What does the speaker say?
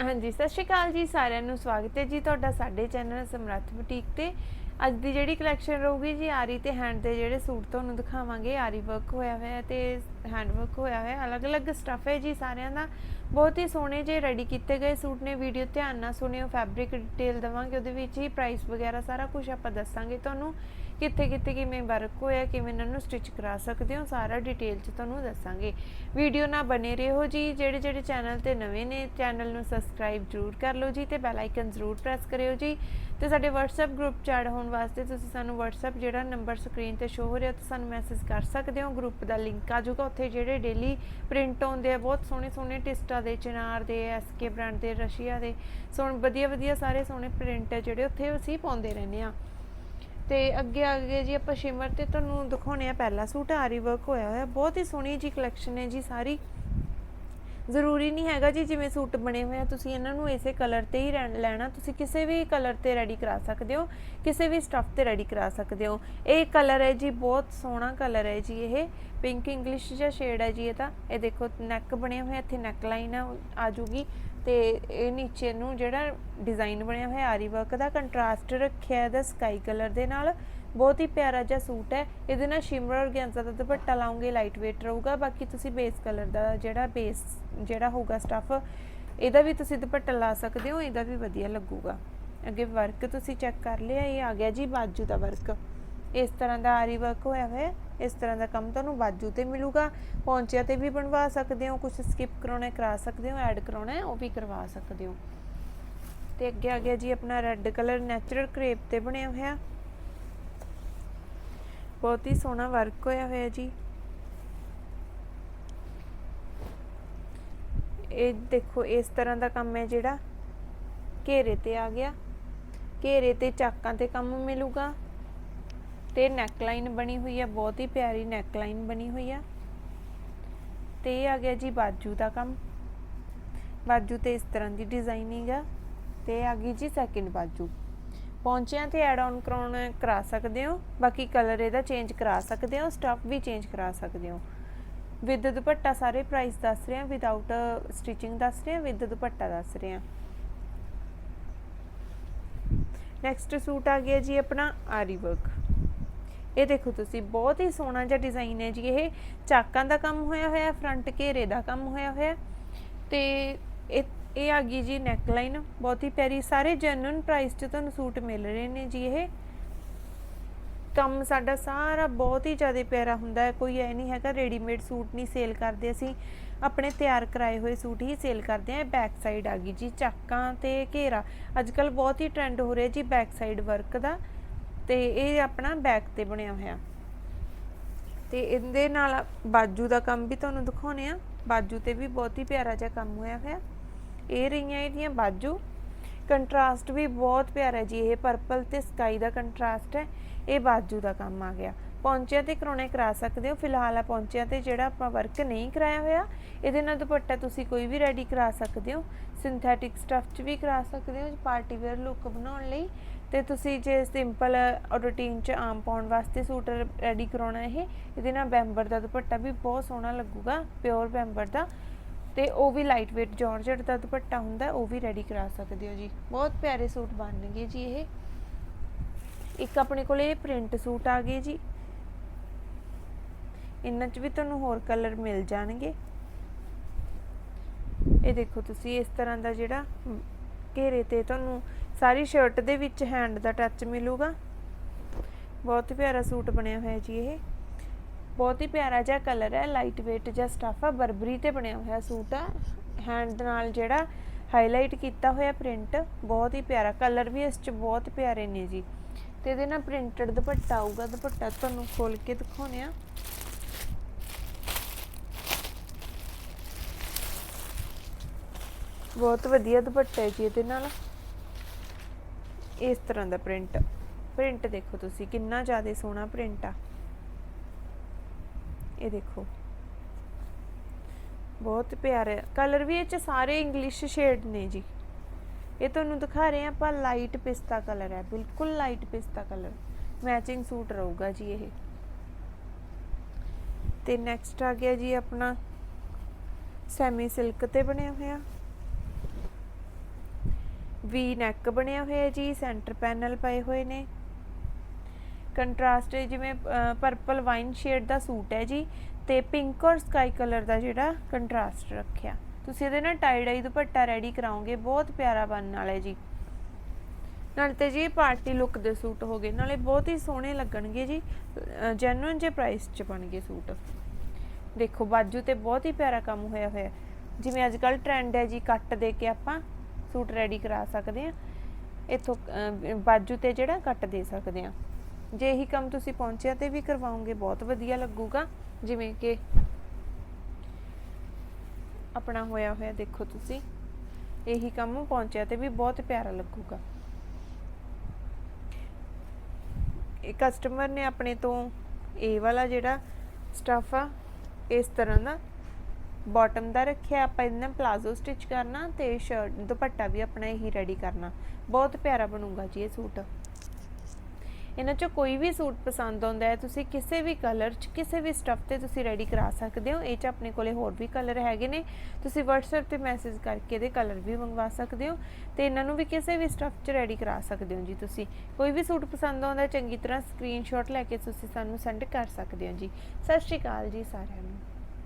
ਹਾਂਜੀ, ਸਤਿ ਸ਼੍ਰੀ ਅਕਾਲ ਜੀ ਸਾਰਿਆਂ ਨੂੰ, ਸਵਾਗਤ ਹੈ ਜੀ ਤੁਹਾਡਾ ਸਾਡੇ ਚੈਨਲ ਸਮਰੱਥ ਬੁਟੀਕ ਤੇ। ਅੱਜ ਦੀ ਜਿਹੜੀ ਕਲੈਕਸ਼ਨ ਰਹੂਗੀ ਜੀ, ਆਰੀ ਤੇ ਹੈਂਡ ਦੇ ਜਿਹੜੇ ਸੂਟ ਤੁਹਾਨੂੰ ਦਿਖਾਵਾਂਗੇ, ਆਰੀ ਵਰਕ ਹੋਇਆ ਹੋਇਆ ਤੇ ਹੈਂਡ ਵਰਕ ਹੋਇਆ ਹੋਇਆ ਅਲੱਗ-ਅਲੱਗ ਸਟੱਫ ਹੈ ਜੀ ਸਾਰਿਆਂ ਦਾ। ਬਹੁਤ ਹੀ ਸੋਹਣੇ ਜੇ ਰੈਡੀ ਕੀਤੇ ਗਏ ਸੂਟ ਨੇ। ਵੀਡੀਓ ਧਿਆਨ ਨਾਲ ਸੁਣਿਓ ਫੈਬਰਿਕ ਡਿਟੇਲ ਦਵਾਂਗੇ, ਉਹਦੇ ਵਿੱਚ ਹੀ ਪ੍ਰਾਈਸ ਵਗੈਰਾ ਸਾਰਾ ਕੁਝ ਆਪਾਂ ਦੱਸਾਂਗੇ ਤੁਹਾਨੂੰ। ਕਿੱਥੇ ਕਿੱਥੇ ਕਿਵੇਂ ਵਰਕ ਹੋਇਆ, ਕਿਵੇਂ ਇਹਨਾਂ ਨੂੰ ਸਟਿਚ ਕਰਾ ਸਕਦੇ ਹੋ, ਸਾਰਾ ਡਿਟੇਲ ਚ ਤੁਹਾਨੂੰ ਦੱਸਾਂਗੇ। ਵੀਡੀਓ ਨਾਲ ਬਨੇ ਰਹੋ ਜੀ। ਜਿਹੜੇ ਜਿਹੜੇ ਚੈਨਲ ਤੇ ਨਵੇਂ ਨੇ ਚੈਨਲ ਨੂੰ ਸਬਸਕ੍ਰਾਈਬ ਜਰੂਰ ਕਰ ਲਓ ਜੀ ਤੇ ਬੈਲ ਆਈਕਨ ਜਰੂਰ ਪ੍ਰੈਸ ਕਰਿਓ ਜੀ। ਤੇ ਸਾਡੇ WhatsApp ਗਰੁੱਪ ਚ ਐਡ ਹੋਣ ਵਾਸਤੇ ਤੁਸੀਂ ਸਾਨੂੰ WhatsApp ਜਿਹੜਾ ਨੰਬਰ ਸਕਰੀਨ ਤੇ ਸ਼ੋ ਹੋ ਰਿਹਾ, ਤੁਸੀਂ ਸਾਨੂੰ ਮੈਸੇਜ ਕਰ ਸਕਦੇ ਹੋ। ਗਰੁੱਪ ਦਾ ਲਿੰਕ ਆ ਜਾਊਗਾ ਉੱਥੇ ਜਿਹੜੇ ਡੇਲੀ ਪ੍ਰਿੰਟ ਆਉਂਦੇ ਆ, ਬਹੁਤ ਸੋਹਣੇ ਸੋਹਣੇ ਟਿਸਟਾ ਦੇ, ਚਨਾਰ ਦੇ ਐਸਕੇ ਬ੍ਰਾਂਡ ਦੇ, ਰਸ਼ੀਆ ਦੇ, ਸੋਹਣੇ ਵਧੀਆ ਵਧੀਆ ਸਾਰੇ ਸੋਹਣੇ ਪ੍ਰਿੰਟ ਹੈ ਜਿਹੜੇ ਉੱਥੇ ਅਸੀਂ ਪਾਉਂਦੇ ਰਹਿੰਦੇ ਆ ਤੇ ਅੱਗੇ ਅੱਗੇ ਜੀ ਆਪਾਂ ਸ਼ਿਮਰ ਤੇ ਤੁਹਾਨੂੰ ਦਿਖਾਉਣੇ ਆ, ਪਹਿਲਾ ਸੂਟ, ਆਰੀ ਵਰਕ ਹੋਇਆ ਹੋਇਆ, ਬਹੁਤ ਹੀ ਸੋਹਣੀ ਜੀ ਕਲੈਕਸ਼ਨ ਹੈ ਜੀ ਸਾਰੀ। ਜ਼ਰੂਰੀ ਨਹੀਂ ਹੈਗਾ ਜੀ ਜਿਵੇਂ ਸੂਟ ਬਣੇ ਹੋਏ ਆ, ਤੁਸੀਂ ਇਹਨਾਂ ਨੂੰ ਇਸੇ ਕਲਰ ਤੇ ਹੀ ਰਹਿਣ- ਲੈਣਾ, ਤੁਸੀਂ ਕਿਸੇ ਵੀ ਕਲਰ ਤੇ ਰੈਡੀ ਕਰਾ ਸਕਦੇ ਹੋ, ਕਿਸੇ ਵੀ ਸਟਫ ਤੇ ਰੈਡੀ ਕਰਾ ਸਕਦੇ ਹੋ। ਇਹ ਕਲਰ ਹੈ ਜੀ, ਬਹੁਤ ਸੋਹਣਾ ਕਲਰ ਹੈ ਜੀ ਇਹ। ਪਿੰਕ ਇੰਗਲਿਸ਼ ਜਿਹਾ ਸ਼ੇਡ ਹੈ ਜੀ ਇਹ ਤਾਂ। ਇਹ ਦੇਖੋ ਨੈਕ ਬਣੇ ਹੋਏ ਇੱਥੇ ਨੈਕ ਲਾਈਨ ਆ ਜੂਗੀ। ਤੇ ਇਹ ਨੀਚੇ ਨੂੰ ਜਿਹੜਾ ਡਿਜ਼ਾਈਨ ਬਣਿਆ ਹੋਇਆ ਆਰੀ ਵਰਕ ਦਾ ਕੰਟਰਾਸਟ ਰੱਖਿਆ ਇਹਦਾ ਸਕਾਈ ਕਲਰ ਦੇ ਨਾਲ। ਬਹੁਤ ਹੀ ਪਿਆਰਾ ਜਿਹਾ ਸੂਟ ਹੈ। ਇਹਦੇ ਨਾਲ ਸ਼ਿਮਰ ਔਰਗੈਂਜ਼ਾ ਦਾ ਦੁਪੱਟਾ ਲਾਉਂਗੇ ਲਾਈਟ weight ਰਹੂਗਾ। ਬਾਕੀ ਤੁਸੀਂ ਬੇਸ ਕਲਰ ਦਾ ਜਿਹੜਾ ਬੇਸ ਜਿਹੜਾ ਹੋਊਗਾ ਸਟਫ ਇਹਦਾ ਵੀ ਤੁਸੀਂ ਦੁਪੱਟਾ ਲਾ ਸਕਦੇ ਹੋ, ਇਹਦਾ ਵੀ ਵਧੀਆ ਲੱਗੂਗਾ। ਅੱਗੇ ਵਰਕ ਤੁਸੀਂ ਚੈੱਕ ਕਰ ਲਿਆ, ਇਹ ਆ ਗਿਆ ਜੀ ਬਾਜੂ ਦਾ ਵਰਕ ਇਸ ਤਰ੍ਹਾਂ ਦਾ ਆਰੀ ਵਰਕ ਹੋਇਆ ਹੋਇਆ ਇਸ ਤਰ੍ਹਾਂ ਦਾ ਕੰਮ ਤੁਹਾਨੂੰ ਬਾਜੂ ਤੇ ਮਿਲੂਗਾ। ਪੌਂਚਿਆਂ ਤੇ ਵੀ ਬਣਵਾ ਸਕਦੇ ਹੋ ਕੁਝ ਸਕਿਪ ਕਰਾਉਣਾ, ਕਰਾ ਸਕਦੇ ਹੋ ਐਡ ਕਰਾਉਣਾ, ਉਹ ਵੀ ਕਰਵਾ ਸਕਦੇ ਹੋ। ਤੇ ਅੱਗੇ ਆ ਗਿਆ ਜੀ ਆਪਣਾ ਰੈੱਡ ਕਲਰ ਨੈਚੁਰਲ ਕ੍ਰੇਪ ਤੇ ਬਣਿਆ ਹੋਇਆ। ਬਹੁਤ ਹੀ ਸੋਹਣਾ ਵਰਕ ਹੋਇਆ ਹੋਇਆ ਜੀ। ਇਹ ਦੇਖੋ, ਇਸ ਤਰ੍ਹਾਂ ਦਾ ਕੰਮ ਹੈ ਜਿਹੜਾ ਘੇਰੇ ਤੇ ਆ ਗਿਆ। ਘੇਰੇ ਤੇ ਚਾਕਾਂ ਤੇ ਕੰਮ ਮਿਲੂਗਾ ਤੇ ਨੈਕ ਲਾਈਨ ਬਣੀ ਹੋਈ ਹੈ, ਬਹੁਤ ਹੀ ਪਿਆਰੀ ਨੈਕ ਲਾਈਨ ਬਣੀ ਹੋਈ ਆ ਤੇ ਇਹ ਆ ਗਿਆ ਜੀ ਬਾਜੂ ਦਾ ਕੰਮ। ਬਾਜੂ ਤੇ ਇਸ ਤਰ੍ਹਾਂ ਦੀ ਡਿਜ਼ਾਈਨਿੰਗ ਆ ਤੇ ਆ ਗਈ ਜੀ ਸੈਕਿੰਡ ਬਾਜੂ। ਪੌਂਚਿਆਂ ਤੇ ਐਡ ਆਨ ਕਰਾਉਣਾ ਕਰਾ ਸਕਦੇ ਹੋ। ਬਾਕੀ ਕਲਰ ਇਹਦਾ ਚੇਂਜ ਕਰਾ ਸਕਦੇ ਹੋ ਸਟਫ ਵੀ ਚੇਂਜ ਕਰਾ ਸਕਦੇ ਹੋ। ਵਿਦ ਦੁਪੱਟਾ ਸਾਰੇ ਪ੍ਰਾਈਸ ਦੱਸ ਰਹੇ ਹਾਂ ਵਿਦਆਊਟ ਸਟਿਚਿੰਗ ਦੱਸ ਰਹੇ ਹਾਂ, ਵਿਦ ਦੁਪੱਟਾ ਦੱਸ ਰਹੇ ਹਾਂ। ਨੈਕਸਟ ਸੂਟ ਆ ਗਿਆ ਜੀ ਆਪਣਾ ਆਰੀ ਵਰਕ ਇਹ ਦੇਖੋ ਤੁਸੀਂ, ਬਹੁਤ ਹੀ ਸੋਹਣਾ ਜਿਹਾ ਡਿਜ਼ਾਈਨ ਹੈ ਜੀ ਇਹ। ਚਾਕਾਂ ਦਾ ਕੰਮ ਹੋਇਆ ਹੋਇਆ ਫਰੰਟ ਘੇਰੇ ਦਾ ਕੰਮ ਹੋਇਆ ਹੋਇਆ। ਤੇ ਇਹ ਇਹ ਆ ਗਈ ਜੀ ਨੈਕਲਾਈਨ। ਬਹੁਤ ਹੀ ਪਿਆਰੀ, ਸਾਰੇ ਜੈਨੂਨ ਪ੍ਰਾਈਸ 'ਚ ਤੁਹਾਨੂੰ ਸੂਟ ਮਿਲ ਰਹੇ ਨੇ ਜੀ ਇਹ। ਕੰਮ ਸਾਡਾ ਸਾਰਾ ਬਹੁਤ ਹੀ ਜ਼ਿਆਦਾ ਪਿਆਰਾ ਹੁੰਦਾ ਹੈ। ਕੋਈ ਐ ਨਹੀਂ ਹੈਗਾ ਰੈਡੀਮੇਡ ਸੂਟ ਨਹੀਂ ਸੇਲ ਕਰਦੇ ਅਸੀਂ। ਆਪਣੇ ਤਿਆਰ ਕਰਾਏ ਹੋਏ ਸੂਟ ਹੀ ਸੇਲ ਕਰਦੇ ਆਂ ਬੈਕ ਸਾਈਡ ਆ ਗਈ ਜੀ, ਚਾਕਾਂ ਤੇ ਘੇਰਾ। ਅੱਜ ਕੱਲ ਬਹੁਤ ਹੀ ਟ੍ਰੈਂਡ ਹੋ ਰਿਹਾ ਜੀ ਬੈਕ ਸਾਈਡ ਵਰਕ ਦਾ। ਤੇ ਇਹ ਆਪਣਾ ਬੈਕ ਤੇ ਬਣਿਆ ਹੋਇਆ। ਤੇ ਇਹਦੇ ਨਾਲ ਬਾਜੂ ਦਾ ਕੰਮ ਵੀ ਤੁਹਾਨੂੰ ਦਿਖਾਉਣੇ ਆ ਬਾਜੂ ਤੇ ਵੀ ਬਹੁਤ ਹੀ ਪਿਆਰਾ ਜਿਹਾ ਕੰਮ ਹੋਇਆ ਹੋਇਆ। ਇਹ ਰਹੀਆਂ ਇਹਦੀਆਂ ਬਾਜੂ। ਕੰਟਰਾਸਟ ਵੀ ਬਹੁਤ ਪਿਆਰਾ ਜੀ, ਇਹ ਪਰਪਲ ਤੇ ਸਕਾਈ ਦਾ ਕੰਟਰਾਸਟ ਹੈ, ਇਹ ਬਾਜੂ ਦਾ ਕੰਮ ਆ ਗਿਆ। ਪੌਂਚਿਆਂ ਤੇ ਕਰਾਉਣਾ ਕਰਾ ਸਕਦੇ ਹੋ। ਫਿਲਹਾਲ ਆ ਪੌਂਚਿਆਂ ਤੇ ਜਿਹੜਾ ਆਪਾਂ ਵਰਕ ਨਹੀਂ ਕਰਾਇਆ ਹੋਇਆ, ਇਹਦੇ ਨਾਲ ਦੁਪੱਟਾ ਤੁਸੀਂ ਕੋਈ ਵੀ ਰੈਡੀ ਕਰਾ ਸਕਦੇ ਹੋ। ਸਿੰਥੈਟਿਕ ਸਟੱਫ 'ਚ ਵੀ ਕਰਾ ਸਕਦੇ ਹੋ ਪਾਰਟੀ ਵੇਅਰ ਲੁੱਕ ਬਣਾਉਣ ਲਈ। ਤੇ ਤੁਸੀਂ ਜੇ ਸਿੰਪਲ ਰੂਟੀਨ 'ਚ ਆਮ ਪਾਉਣ ਵਾਸਤੇ ਸੂਟ ਰੈਡੀ ਕਰਾਉਣਾ ਇਹ, ਇਹਦੇ ਨਾਲ ਬੈਂਬਰ ਦਾ ਦੁਪੱਟਾ ਵੀ ਬਹੁਤ ਸੋਹਣਾ ਲੱਗੂਗਾ ਪਿਓਰ ਬੈਂਬਰ ਦਾ। ਤੇ ਉਹ ਵੀ ਲਾਈਟ weight ਜਾਰਜਟ ਦਾ ਦੁਪੱਟਾ ਹੁੰਦਾ, ਉਹ ਵੀ ਰੈਡੀ ਕਰਾ ਸਕਦੇ ਹੋ ਜੀ। ਬਹੁਤ ਪਿਆਰੇ ਸੂਟ ਬਣਨਗੇ ਜੀ ਇਹ। ਇੱਕ ਆਪਣੇ ਕੋਲ ਇਹ ਪ੍ਰਿੰਟ ਸੂਟ ਆ ਗਏ ਜੀ। ਇਹਨਾਂ 'ਚ ਵੀ ਤੁਹਾਨੂੰ ਹੋਰ ਕਲਰ ਮਿਲ ਜਾਣਗੇ। ਇਹ ਦੇਖੋ ਤੁਸੀਂ ਇਸ ਤਰ੍ਹਾਂ ਦਾ ਜਿਹੜਾ ਘੇਰੇ ਤੇ ਤੁਹਾਨੂੰ ਸਾਰੀ ਸ਼ਰਟ ਦੇ ਵਿੱਚ ਹੈਂਡ ਦਾ ਟੱਚ ਮਿਲੂਗਾ। ਬਹੁਤ ਪਿਆਰਾ ਸੂਟ ਬਣਿਆ ਹੋਇਆ ਜੀ ਇਹ। ਬਹੁਤ ਹੀ ਪਿਆਰਾ ਜਿਹਾ ਕਲਰ ਹੈ ਲਾਈਟ weight ਜਿਹਾ ਸਟਫ ਆ, ਬਰਬਰੀ ਤੇ ਬਣਿਆ ਹੋਇਆ ਸੂਟ ਆ। ਹੈਂਡ ਨਾਲ ਜਿਹੜਾ ਹਾਈਲਾਈਟ ਕੀਤਾ ਹੋਇਆ ਪ੍ਰਿੰਟ ਬਹੁਤ ਹੀ ਪਿਆਰਾ ਕਲਰ ਵੀ ਇਸ 'ਚ ਬਹੁਤ ਪਿਆਰੇ ਨੇ ਜੀ। ਤੇ ਇਹਦੇ ਨਾਲ ਪ੍ਰਿੰਟਡ ਦੁਪੱਟਾ ਆਊਗਾ, ਦੁਪੱਟਾ ਤੁਹਾਨੂੰ ਖੋਲ ਕੇ ਦਿਖਾਉਣੇ ਆ ਬਹੁਤ ਵਧੀਆ ਦੁਪੱਟਾ ਹੈ ਜੀ ਇਹਦੇ ਨਾਲ। ਇਸ ਤਰ੍ਹਾਂ ਦਾ ਪ੍ਰਿੰਟ ਪ੍ਰਿੰਟ ਦੇਖੋ ਤੁਸੀਂ, ਕਿੰਨਾ ਜ਼ਿਆਦਾ ਸੋਹਣਾ ਪ੍ਰਿੰਟ ਆ। ਇਹ ਦੇਖੋ। ਬਹੁਤ ਪਿਆਰੇ ਕਲਰ ਵੀ ਇਹ ਚ ਸਾਰੇ ਇੰਗਲਿਸ਼ ਸ਼ੇਡ ਨੇ ਜੀ। ਇਹ ਤੁਹਾਨੂੰ ਦਿਖਾ ਰਹੇ ਆਪਾਂ ਲਾਈਟ ਪਿਸਤਾ ਕਲਰ ਹੈ, ਬਿਲਕੁਲ ਲਾਈਟ ਪਿਸਤਾ ਕਲਰ। ਮੈਚਿੰਗ ਸੂਟ ਰਹੂਗਾ ਜੀ ਇਹ। ਤੇ ਨੈਕਸਟ ਆ ਗਿਆ ਜੀ ਆਪਣਾ ਸੈਮੀ ਸਿਲਕ ਤੇ ਬਣਿਆ ਹੋਇਆ। ਵੀ ਨੈਕ ਬਣਿਆ ਹੋਇਆ ਜੀ ਸੈਂਟਰ ਪੈਨਲ ਪਏ ਹੋਏ ਨੇ। ਕੰਟਰਾਸਟ ਜਿਵੇਂ ਪਰਪਲ ਵਾਈਨ ਸ਼ੇਡ ਦਾ ਸੂਟ ਹੈ ਜੀ ਤੇ ਪਿੰਕ ਔਰ ਸਕਾਈ ਕਲਰ ਦਾ ਜਿਹੜਾ ਕੰਟਰਾਸਟ ਰੱਖਿਆ। ਤੁਸੀਂ ਇਹਦੇ ਨਾਲ ਟਾਈ ਡਾਈ ਦੁਪੱਟਾ ਰੈਡੀ ਕਰਾਓਗੇ, ਬਹੁਤ ਪਿਆਰਾ ਬਣਨ ਵਾਲਾ ਹੈ ਜੀ। ਨਾਲੇ ਤੇ ਜੀ ਪਾਰਟੀ ਲੁੱਕ ਦੇ ਸੂਟ ਹੋ ਗਏ, ਨਾਲੇ ਬਹੁਤ ਹੀ ਸੋਹਣੇ ਲੱਗਣਗੇ ਜੀ ਜੈਨੂਇਨ ਜੇ ਪ੍ਰਾਈਸ 'ਚ ਬਣਗੇ ਸੂਟ। ਦੇਖੋ, ਬਾਜੂ ਤੇ ਬਹੁਤ ਹੀ ਪਿਆਰਾ ਕੰਮ ਹੋਇਆ ਹੋਇਆ। ਜਿਵੇਂ ਅੱਜ ਕੱਲ ਟ੍ਰੈਂਡ ਹੈ ਜੀ, ਕੱਟ ਦੇ ਕੇ ਆਪਾਂ ਸੂਟ ਰੈਡੀ ਕਰਾ ਸਕਦੇ ਆ ਇਥੋਂ ਬਾਜੂ ਤੇ ਜਿਹੜਾ ਕੱਟ ਦੇ ਸਕਦੇ ਆ ਜੇ ਇਹੀ ਕੰਮ ਤੁਸੀਂ ਪਹੁੰਚਿਆ ਤੇ ਵੀ ਕਰਵਾਓਗੇ ਬਹੁਤ ਵਧੀਆ ਲੱਗੂਗਾ। ਜਿਵੇਂ ਕਿ ਆਪਣਾ ਹੋਇਆ ਹੋਇਆ ਦੇਖੋ ਤੁਸੀਂ, ਇਹੀ ਕੰਮ ਪਹੁੰਚਿਆ ਤੇ ਵੀ ਬਹੁਤ ਪਿਆਰਾ ਲੱਗੂਗਾ। ਇਹ ਕਸਟਮਰ ਨੇ ਆਪਣੇ ਤੋਂ ਇਹ ਵਾਲਾ ਜਿਹੜਾ ਸਟਫ ਆ, ਇਸ ਤਰ੍ਹਾਂ ਦਾ ਬਾਟਮ ਦਾ ਰੱਖਿਆ, ਆਪਾਂ ਇਹਨਾਂ ਪਲਾਜ਼ੋ ਸਟਿਚ ਕਰਨਾ ਤੇ ਸ਼ਰਟ ਦੁਪੱਟਾ ਵੀ ਆਪਣਾ ਇਹੀ ਰੈਡੀ ਕਰਨਾ। ਬਹੁਤ ਪਿਆਰਾ ਬਣੂਗਾ ਜੀ ਇਹ ਸੂਟ। ਇਹਨਾਂ ਚੋਂ ਕੋਈ ਵੀ ਸੂਟ ਪਸੰਦ ਆਉਂਦਾ ਹੈ, ਤੁਸੀਂ ਕਿਸੇ ਵੀ ਕਲਰ 'ਚ, ਕਿਸੇ ਵੀ ਸਟਫ ਤੇ ਤੁਸੀਂ ਰੈਡੀ ਕਰਾ ਸਕਦੇ ਹੋ। ਇਹ 'ਚ ਆਪਣੇ ਕੋਲੇ ਹੋਰ ਵੀ ਕਲਰ ਹੈਗੇ ਨੇ। ਤੁਸੀਂ WhatsApp ਤੇ ਮੈਸੇਜ ਕਰਕੇ ਇਹਦੇ ਕਲਰ ਵੀ ਮੰਗਵਾ ਸਕਦੇ ਹੋ ਤੇ ਇਹਨਾਂ ਨੂੰ ਵੀ ਕਿਸੇ ਵੀ ਸਟਫ 'ਚ ਰੈਡੀ ਕਰਾ ਸਕਦੇ ਹੋ ਜੀ ਤੁਸੀਂ। ਕੋਈ ਵੀ ਸੂਟ ਪਸੰਦ ਆਉਂਦਾ, ਚੰਗੀ ਤਰ੍ਹਾਂ ਸਕਰੀਨਸ਼ਾਟ ਲੈ ਕੇ ਤੁਸੀਂ ਸਾਨੂੰ ਸੈਂਡ ਕਰ ਸਕਦੇ ਹੋ ਜੀ। ਸਤਿ ਸ਼੍ਰੀ ਅਕਾਲ ਜੀ ਸਾਰਿਆਂ ਨੂੰ।